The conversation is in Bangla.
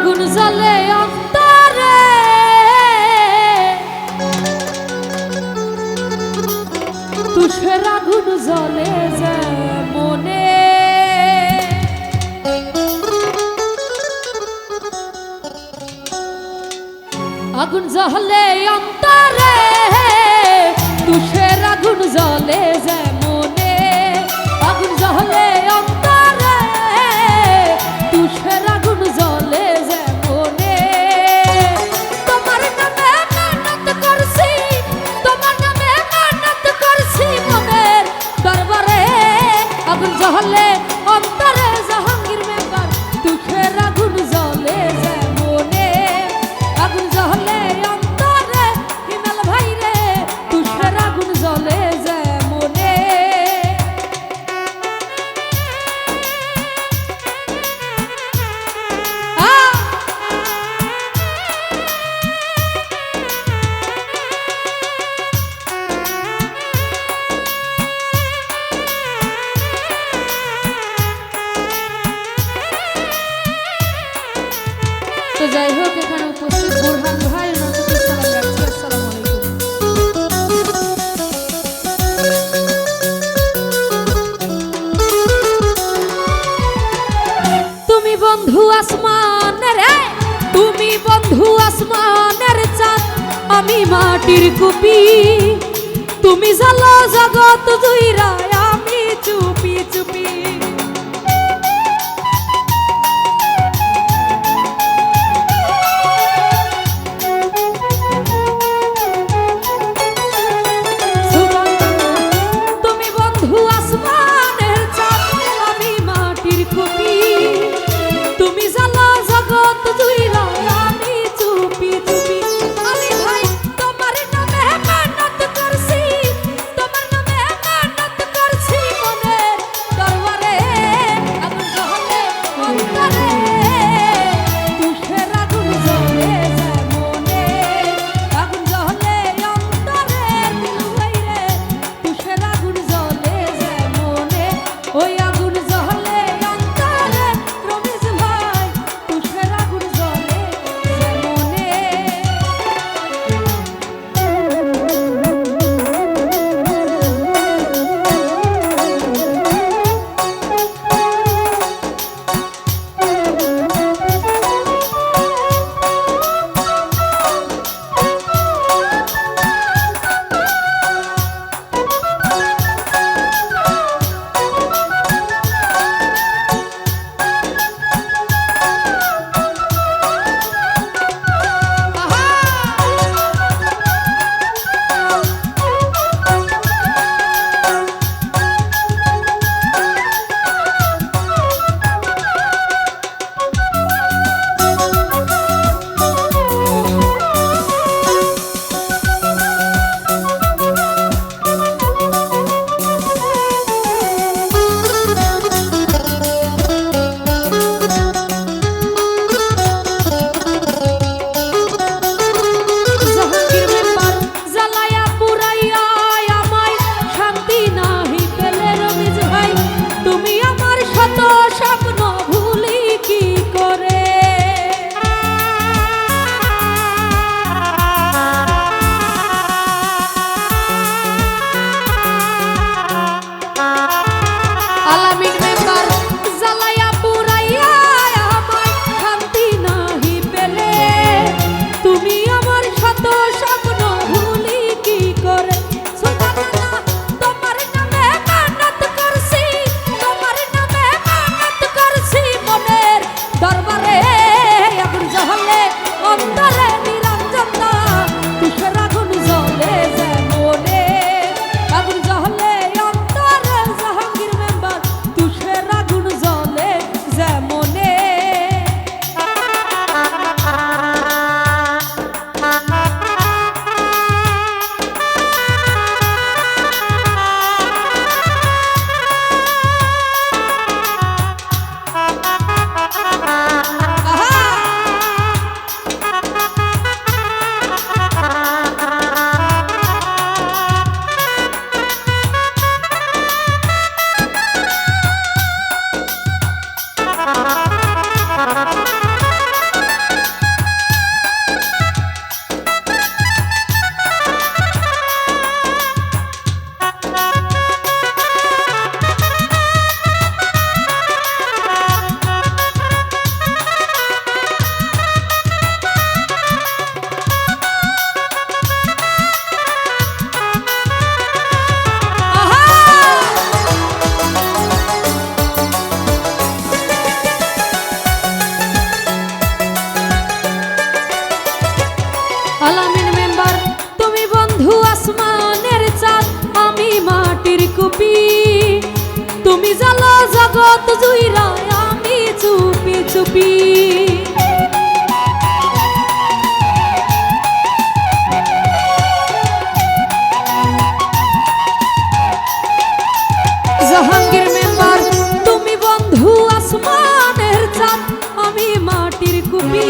আগুন জ্বলে অন্তরে। তুষের আগুন জ্বলে মনে। আগুন জ্বলে অন্তরে তুষের আগুন জ্বলে যেমন হলে আসমান রে তুমি বন্ধু আসমানের চাঁদ, আমি মাটির কুপি। তুমি জ্বালা জগৎ জুইরা আমি চুপি চুপি। পথ জুইরা আমি চুপি চুপি। জাহাঙ্গীর মেম্বার তুমি বন্ধু আসমানের চাপ আমি মাটির কুপি।